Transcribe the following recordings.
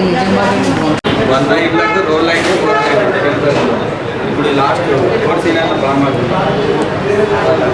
ఈ నిజం మాత్రం వన్ లైన్ ఇట్లా రోల్ లైన్ ఇప్పుడు లాస్ట్ ఫోర్ సీన్ అన్న బాగా మాకు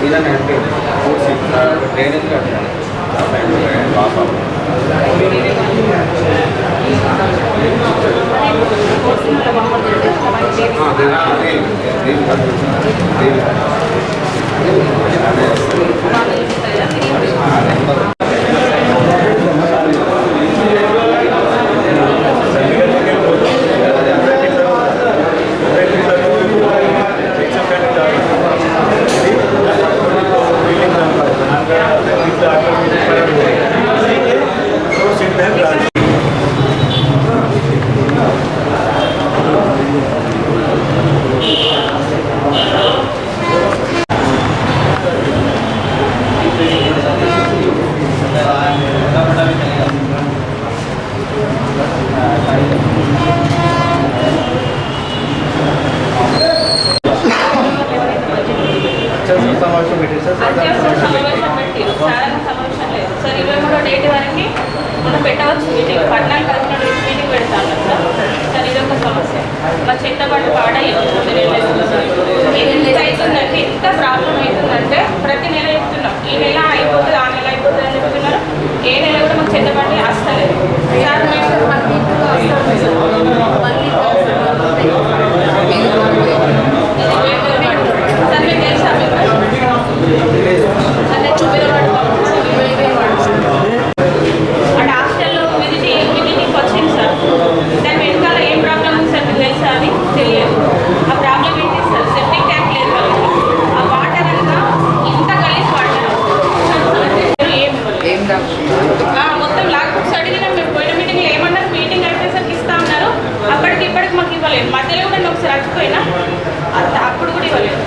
సీజన్ అంటే ఫోర్ సీన్ డ్రైనేజ్ కట్టాలి సమావేశం పెట్టిరు సాధారణ సమావేశం లేదు. సార్ ఇరవై మూడో డేట్ వరకు మనం పెట్టవచ్చు మీటింగ్. పద్నాలుగు పదకొండు డేట్ మీటింగ్ పెడతాం సార్. సార్ ఇది ఒక సమస్య. మా చెత్త బండి పాడయ్యింది ఎంత అవుతుందంటే ఎంత ప్రాబ్లం అవుతుందంటే ప్రతి నెల చెప్తున్నాం. ఈ నెల అయిపోతుంది ఆ నెల అయిపోతుంది అని చెప్తున్నారు. ఏ నెల కూడా మాకు చెత్త వస్తలేదు సార్ మేము ఇది వేరే బండి. సార్ మీకు తెలుసా మీకు అంటే చూపిన వాడు అంటే హాస్టల్లో విజిట్ విజిటింగ్ వచ్చింది సార్ దాని వెనకాల ఏం ప్రాబ్లం ఉంది సార్ మీకు తెలుసా అది తెలియదు ఆ ప్రాబ్లం ఏంటి సార్ సెప్టిక్ ట్యాంక్ లేదు వాళ్ళకి ఆ వాటర్ అంతా ఇంత గలీజ్ వాటర్ ఏం ఇవ్వలేదు ఏం డాక్టర్ ఆ, మొత్తం లాక్ బుక్స్ అడిగినాం మేము పోయిన మీటింగ్లో ఏమన్నారు మీటింగ్ అయిపోయేసరికి ఇస్తా ఉన్నారు అప్పటికి ఇప్పటికి మాకు ఇవ్వలేదు మధ్యలో కూడా నేను ఒకసారి వచ్చిపోయినా అంత అప్పుడు కూడా ఇవ్వలేదు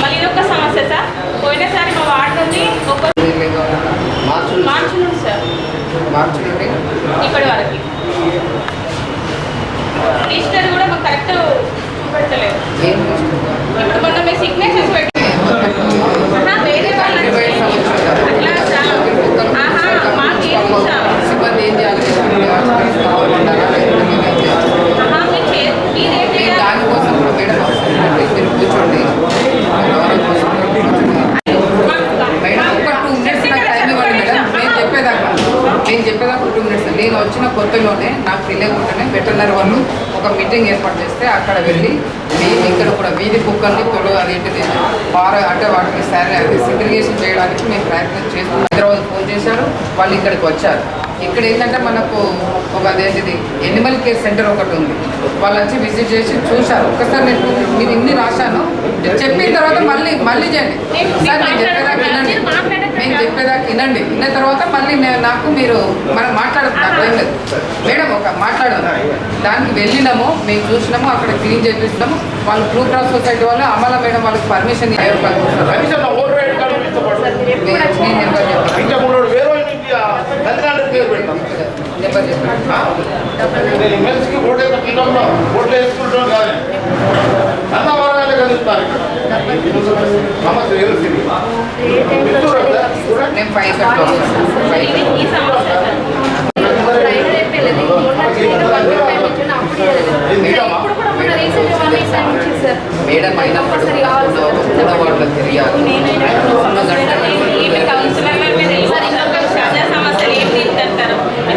మళ్ళీ ఇది ఒక సమస్య సార్ పోయినసారి మా వార్డు నుండి ఒక మార్చి మార్చి నుండి సార్ నుండి ఇప్పటి వరకు. రిజిస్టర్ కూడా మాకు కరెక్ట్ చూపెట్టలేదు. ఇప్పుడు మొన్న మీ సిగ్నేచర్స్ పెట్టి వేరే అట్లా చాలా. మాకేం సిబ్బంది ఏం చేయాలి? మేము మీరు దానికోసం కూడా మేడం మీరు కూర్చోండి ఎవరో కూర్చోండి. మేడం ఒక టూ మినిట్స్ నాకు టైం ఇవ్వండి మేడం నేను చెప్పేదాకా నేను చెప్పేదాకా టూ మినిట్స్ నేను వచ్చిన కొత్తలోనే నాకు తెలియకుండానే వాళ్ళు. ఒక మీటింగ్ ఏర్పాటు చేస్తే అక్కడ వెళ్ళి మేము ఇక్కడ కూడా వీధి కుక్కల్ని తొలు అదేంటిది పార అంటే వాటిని శారీ అది సిగ్రిగేషన్ చేయడానికి మేము ప్రయత్నం చేస్తున్నాం. హైదరాబాద్ ఫోన్ చేశారు. వాళ్ళు ఇక్కడికి వచ్చారు. ఇక్కడ ఏంటంటే మనకు ఒక అదేంటిది ఎనిమల్ కేర్ సెంటర్ ఒకటి ఉంది. వాళ్ళు వచ్చి విజిట్ చేసి చూశారు. ఒకసారి నేను మీరు ఇన్ని రాశాను. చెప్పిన తర్వాత మళ్ళీ మళ్ళీ చేయండి. సార్ నేను చెప్పేదాకా వినండి. నేను చెప్పేదాకా వినండి. విన్న తర్వాత మళ్ళీ నేను నాకు మీరు మనం మాట్లాడుతున్నాం ఏం లేదు. మేడం ఒక మాట్లాడదాం. దానికి వెళ్ళినాము మేము చూసినాము అక్కడ క్లీన్ చేపిస్తున్నాము. వాళ్ళు బ్లూ క్రాస్ సొసైటీ వాళ్ళు అమల మేడం వాళ్ళకి పర్మిషన్ మేడం అయినప్పుడు కూడా వాళ్ళు తెలియాలి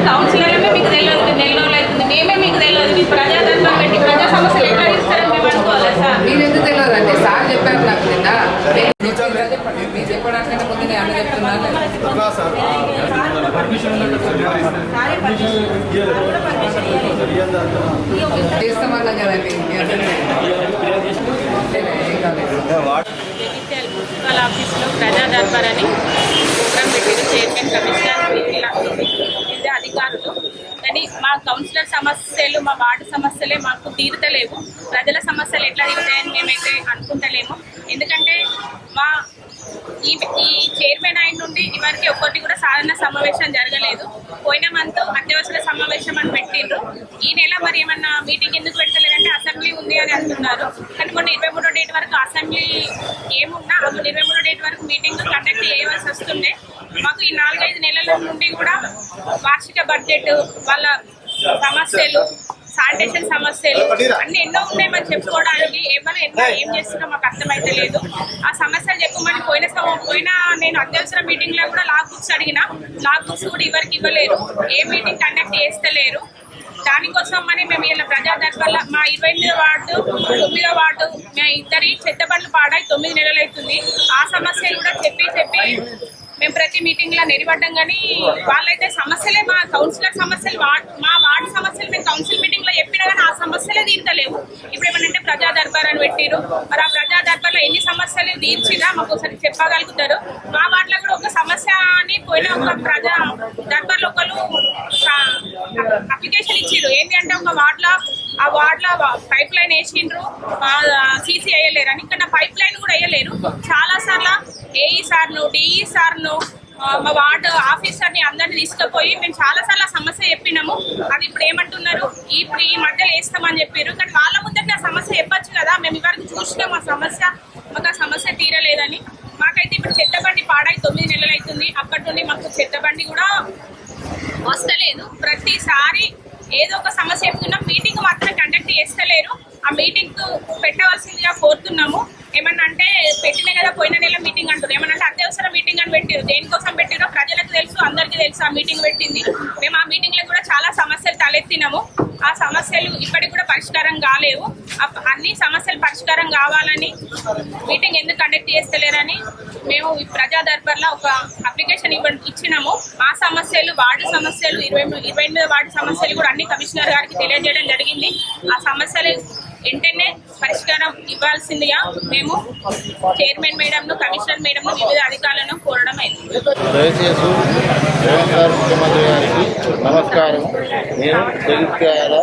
కౌన్సిలర్లమే మీకు తెలియదు నెల రోజులు అవుతుంది మేమే మీకు తెలియదు మీ ప్రజాతంత్రం పెట్టి ప్రజా సమస్యలు ఎట్లా ఇస్తారని మేము అనుకోవాలి సార్ మీరు ఎందుకు తెలియదు అంటే సార్ చెప్పారు అని చెప్తున్నారు. ఆఫీస్లో ప్రజా అని ఇదే అధికారులు కానీ మా కౌన్సిలర్ సమస్యలు మా వార్డు సమస్యలే మాకు తీరుతలేవు. ప్రజల సమస్యలు ఎట్లా తీరుతాయని మేమైతే అనుకుంటలేము. ఎందుకంటే మా ఈ ఈ చైర్మన్ అయిన నుండి ఇవరికి ఒక్కటి కూడా సాధారణ సమావేశం జరగలేదు. పోయిన మంత్ అత్యవసర సమావేశం అని పెట్టిండ్రు. ఈ నెల మరి ఏమన్నా మీటింగ్ ఎందుకు పెడతలేదంటే అసెంబ్లీ ఉంది అని అంటున్నారు. కానీ మొన్న ఇరవై మూడో డేట్ వరకు అసెంబ్లీ ఏమున్నా అప్పుడు ఇరవై మూడో డేట్ వరకు మీటింగ్ కండక్ట్ చేయవలసి వస్తుండే. మాకు ఈ నాలుగైదు నెలల నుండి కూడా వార్షిక బడ్జెట్ వాళ్ళ సమస్యలు శానిటేషన్ సమస్యలు అన్ని ఎన్నో ఉన్నాయి మనం చెప్పుకోవడానికి ఏమైనా ఎన్నో ఏం చేస్తున్నా మాకు అర్థమైతే లేదు. ఆ సమస్యలు చెప్పమని పోయిన పోయిన నేను అత్యవసర మీటింగ్లో కూడా లాగ్ బుక్స్ అడిగిన లాగ్ బుక్స్ కూడా ఎవరికి ఇవ్వలేరు. ఏ మీటింగ్ కండక్ట్ చేస్తలేరు. దానికోసం అని మేము ఇలా ప్రజా దర్బార్ల మా ఇరవై ఎనిమిదో వార్డు తొమ్మిదో వార్డు మా ఇద్దరి చెత్త బండ్లు పాడాయి తొమ్మిది నెలలు అవుతుంది. ఆ సమస్యలు కూడా చెప్పి చెప్పి మేము ప్రతి మీటింగ్లో కానీ వాళ్ళైతే సమస్యలే మా కౌన్సిలర్ సమస్యలు మా వార్డు సమస్యలు మేము కౌన్సిల్ మీటింగ్లో చెప్పినా కానీ ఆ సమస్యలే తీర్తలేవు. ఇప్పుడు ఏమంటే ప్రజా దర్బార్ అని పెట్టిరు మరి ఆ ప్రజా దర్బార్లో ఎన్ని సమస్యలు తీర్చినా మాకు ఒకసారి చెప్పగలుగుతారు. మా వార్డులో కూడా ఒక సమస్య అని పోయిన ఒక ప్రజా దర్బార్లో ఒకరు అప్లికేషన్ ఇచ్చారు ఏంటి అంటే ఒక వార్డులో వార్డులో పైప్ లైన్ వేసిండ్రు. సీసీ వేయలేరు అని. ఇక్కడ పైప్ లైన్ కూడా వేయలేరు. చాలా సార్లు ఏఈ సార్ను డిఈ సార్ను మా వార్డు ఆఫీసర్ని అందరిని తీసుకుపోయి మేము చాలా సార్లు ఆ సమస్య చెప్పినాము. అది ఇప్పుడు ఏమంటున్నారు? ఇప్పుడు ఈ మధ్యలో వేస్తామని చెప్పారు కానీ వాళ్ళ ముందరికి ఆ సమస్య చెప్పచ్చు కదా. మేము ఇవరకు చూసినాం ఆ సమస్య మాకు ఆ సమస్య తీరలేదని. మాకైతే ఇప్పుడు చెత్తబండి పాడై తొమ్మిది నెలలు అవుతుంది అప్పటి నుండి మాకు చెత్తబండి కూడా వస్తలేదు. ప్రతిసారి ఏదో ఒక సమస్య చెప్తున్నాం మీటింగ్ మాత్రం కండక్ట్ చేస్తలేరు. ఆ మీటింగ్ పెట్టవలసిందిగా కోరుతున్నాము. ఏమన్నా అంటే పెట్టిన కదా పోయిన నెల మీటింగ్ అంటారు ఏమన్నా అంటే అత్యవసర మీటింగ్ అని పెట్టారు దేనికోసం పెట్టారో తెలుసు అందరికీ తెలుసు ఆ మీటింగ్ పెట్టింది. మేము ఆ మీటింగ్లో కూడా చాలా సమస్యలు తలెత్తినాము. ఆ సమస్యలు ఇప్పటికి కూడా పరిష్కారం కాలేవు. అన్ని సమస్యలు పరిష్కారం కావాలని మీటింగ్ ఎందుకు కండక్ట్ చేస్తలేరని మేము ప్రజా దర్బార్లో ఒక అప్లికేషన్ ఇచ్చినాము. మా సమస్యలు వార్డు సమస్యలు ఇరవై ఇరవై ఎనిమిది వార్డు సమస్యలు కూడా అన్ని కమిషనర్ గారికి తెలియజేయడం జరిగింది. ఆ సమస్యలు వెంటనే పరిష్కారం ఇవ్వాల్సిందిగా మేము చైర్మన్ మేడంను కమిషనర్ మేడంను వివిధ అధికారులను కోరడం అయింది. దయచేసి ముఖ్యమంత్రి గారికి. నమస్కారం. నేను జగిత్యాల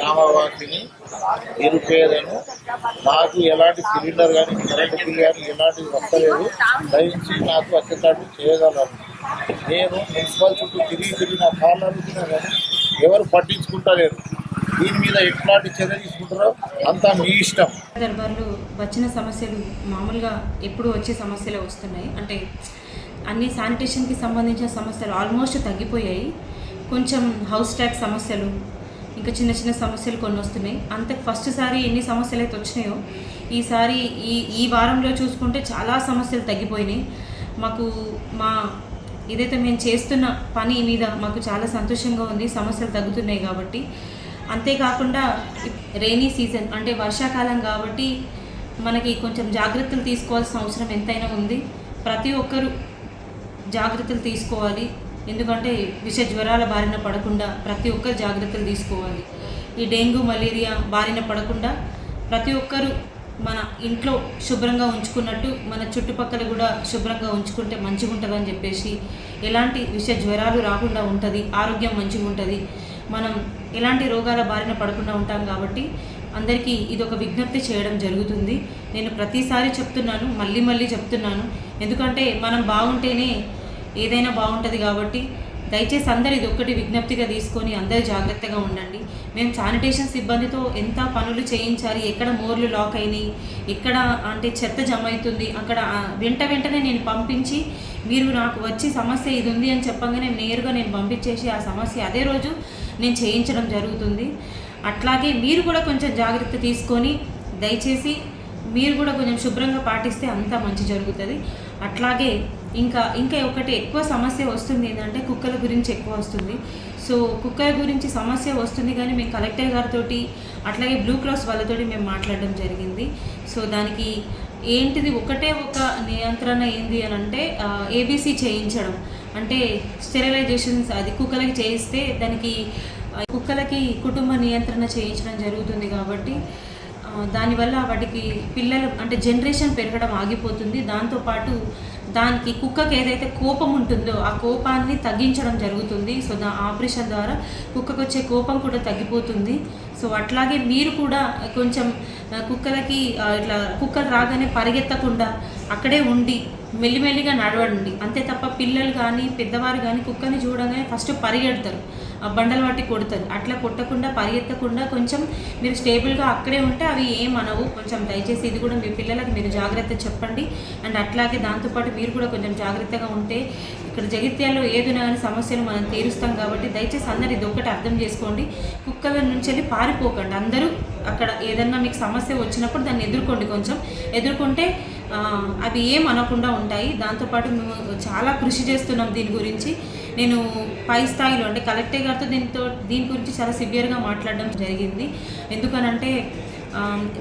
రామవాసిని నిరుపేదను. నాకు ఎలాంటి సిలిండర్ కానీ కరెంట్ బిల్ కానీ ఎలాంటిది వస్తలేదు. దయచి నాకు వచ్చేటట్టు చేయగలరు. నేను మున్సిపల్ చుట్టూ తిరిగి తిరిగి నా కాళ్ళు అడుగుతున్నా కానీ ఎవరు పట్టించుకుంటలేరు దీని మీద ఎట్లాంటి చర్య తీసుకుంటారో అంతా మీ ఇష్టం. దర్బార్లో వచ్చిన సమస్యలు మామూలుగా ఎప్పుడు వచ్చే సమస్యలే వస్తున్నాయి. అంటే అన్ని శానిటేషన్కి సంబంధించిన సమస్యలు ఆల్మోస్ట్ తగ్గిపోయాయి. కొంచెం హౌస్ ట్యాక్స్ సమస్యలు ఇంకా చిన్న చిన్న సమస్యలు కొన్ని వస్తున్నాయి. అంత ఫస్ట్ సారి ఎన్ని సమస్యలు అయితే వచ్చినాయో ఈసారి ఈ ఈ వారంలో చూసుకుంటే చాలా సమస్యలు తగ్గిపోయినాయి. మాకు మా ఏదైతే మేము చేస్తున్న పని మీద మాకు చాలా సంతోషంగా ఉంది. సమస్యలు తగ్గుతున్నాయి కాబట్టి అంతేకాకుండా రైనీ సీజన్ అంటే వర్షాకాలం కాబట్టి మనకి కొంచెం జాగ్రత్తలు తీసుకోవాల్సిన అవసరం ఎంతైనా ఉంది. ప్రతి ఒక్కరూ జాగ్రత్తలు తీసుకోవాలి. ఎందుకంటే విష జ్వరాల బారిన పడకుండా ప్రతి ఒక్కరు జాగ్రత్తలు తీసుకోవాలి. ఈ డెంగ్యూ మలేరియా బారిన పడకుండా ప్రతి ఒక్కరూ మన ఇంట్లో శుభ్రంగా ఉంచుకున్నట్టు మన చుట్టుపక్కల కూడా శుభ్రంగా ఉంచుకుంటే మంచిగా ఉంటుందని చెప్పేసి ఎలాంటి విష జ్వరాలు రాకుండా ఉంటుంది ఆరోగ్యం మంచిగా ఉంటుంది మనం ఎలాంటి రోగాల బారిన పడకుండా ఉంటాం కాబట్టి అందరికీ ఇది ఒక విజ్ఞప్తి చేయడం జరుగుతుంది. నేను ప్రతిసారి చెప్తున్నాను మళ్ళీ మళ్ళీ చెప్తున్నాను. ఎందుకంటే మనం బాగుంటేనే ఏదైనా బాగుంటుంది కాబట్టి దయచేసి అందరు ఇది ఒక్కటి విజ్ఞప్తిగా తీసుకొని అందరు జాగ్రత్తగా ఉండండి. మేము శానిటేషన్ సిబ్బందితో ఎంత పనులు చేయించాలి ఎక్కడ మోర్లు లాక్ అయినాయి ఎక్కడ అంటే చెత్త జమ అవుతుంది అక్కడ వెంట వెంటనే నేను పంపించి మీరు నాకు వచ్చి సమస్య ఇది ఉంది అని చెప్పగానే నేరుగా నేను పంపించేసి ఆ సమస్య అదే రోజు నేను చేయించడం జరుగుతుంది. అట్లాగే మీరు కూడా కొంచెం జాగ్రత్త తీసుకొని దయచేసి మీరు కూడా కొంచెం శుభ్రంగా పాటిస్తే అంతా మంచి జరుగుతుంది. అట్లాగే ఇంకా ఇంకా ఒకటి ఎక్కువ సమస్య వస్తుంది ఏంటంటే కుక్కల గురించి ఎక్కువ వస్తుంది. సో కుక్కల గురించి సమస్య వస్తుంది కానీ మేము కలెక్టర్ గారితో అట్లాగే బ్లూ క్రాస్ వాళ్ళతోటి మేము మాట్లాడడం జరిగింది. సో దానికి ఏంటిది ఒకటే ఒక నియంత్రణ ఏంది అని అంటే ఏబీసీ చేయించడం. అంటే స్టెరిలైజేషన్స్ అది కుక్కలకి చేయిస్తే దానికి కుక్కలకి కుటుంబ నియంత్రణ చేయించడం జరుగుతుంది కాబట్టి దానివల్ల వాటికి పిల్లలు అంటే జనరేషన్ పెరగడం ఆగిపోతుంది. దాంతోపాటు దానికి కుక్కకి ఏదైతే కోపం ఉంటుందో ఆ కోపాన్ని తగ్గించడం జరుగుతుంది. సో దా ఆపరేషన్ ద్వారా కుక్కకు వచ్చే కోపం కూడా తగ్గిపోతుంది. సో అట్లాగే మీరు కూడా కొంచెం కుక్కలకి ఇట్లా కుక్కలు రాగానే పరిగెత్తకుండా అక్కడే ఉండి మెల్లిమెల్లిగా నడవండి అంతే తప్ప పిల్లలు కానీ పెద్దవారు కానీ కుక్కని చూడగానే ఫస్ట్ పరిగెడతారు. ఆ బండలు పట్టి కొడతారు. అట్లా కొట్టకుండా పరిగెత్తకుండా కొంచెం మీరు స్టేబుల్గా అక్కడే ఉంటే అవి ఏం అనవు. కొంచెం దయచేసి ఇది కూడా మీ పిల్లలకు మీరు జాగ్రత్త చెప్పండి. అండ్ అట్లాగే దాంతోపాటు మీరు కూడా కొంచెం జాగ్రత్తగా ఉంటే ఇక్కడ జగిత్యాల్లో ఏదైనా కానీ సమస్యలు మనం తీరుస్తాం కాబట్టి దయచేసి అందరు ఇది ఒకటి అర్థం చేసుకోండి. కుక్కల నుంచి వెళ్ళి పారిపోకండి. అందరూ అక్కడ ఏదన్నా మీకు సమస్య వచ్చినప్పుడు దాన్ని ఎదుర్కోండి కొంచెం. ఎదుర్కొంటే అవి ఏం అనకుండా ఉంటాయి. దాంతోపాటు మేము చాలా కృషి చేస్తున్నాం దీని గురించి. నేను పై స్థాయిలో అంటే కలెక్టర్ గారితో దీంతో దీని గురించి చాలా సివియర్గా మాట్లాడడం జరిగింది. ఎందుకనంటే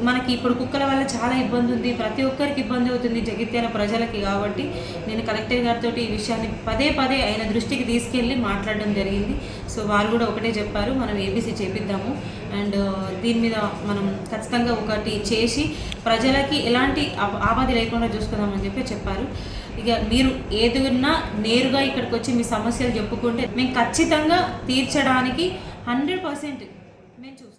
మనకి ఇప్పుడు కుక్కల వల్ల చాలా ఇబ్బంది ఉంది. ప్రతి ఒక్కరికి ఇబ్బంది అవుతుంది జగిత్యాల ప్రజలకి కాబట్టి నేను కలెక్టర్ గారితో ఈ విషయాన్ని పదే పదే ఆయన దృష్టికి తీసుకెళ్ళి మాట్లాడడం జరిగింది. సో వారు కూడా ఒకటే చెప్పారు మనం ఏబీసీ చేపిద్దాము. అండ్ దీని మీద మనం ఖచ్చితంగా ఒకటి చేసి ప్రజలకి ఎలాంటి ఆప- లేకుండా చూసుకుందామని చెప్పి చెప్పారు. ఇక మీరు ఏదున్నా నేరుగా ఇక్కడికి వచ్చి మీ సమస్యలు చెప్పుకుంటే మేము ఖచ్చితంగా తీర్చడానికి హండ్రెడ్ పర్సెంట్ మేము చూస్తాం.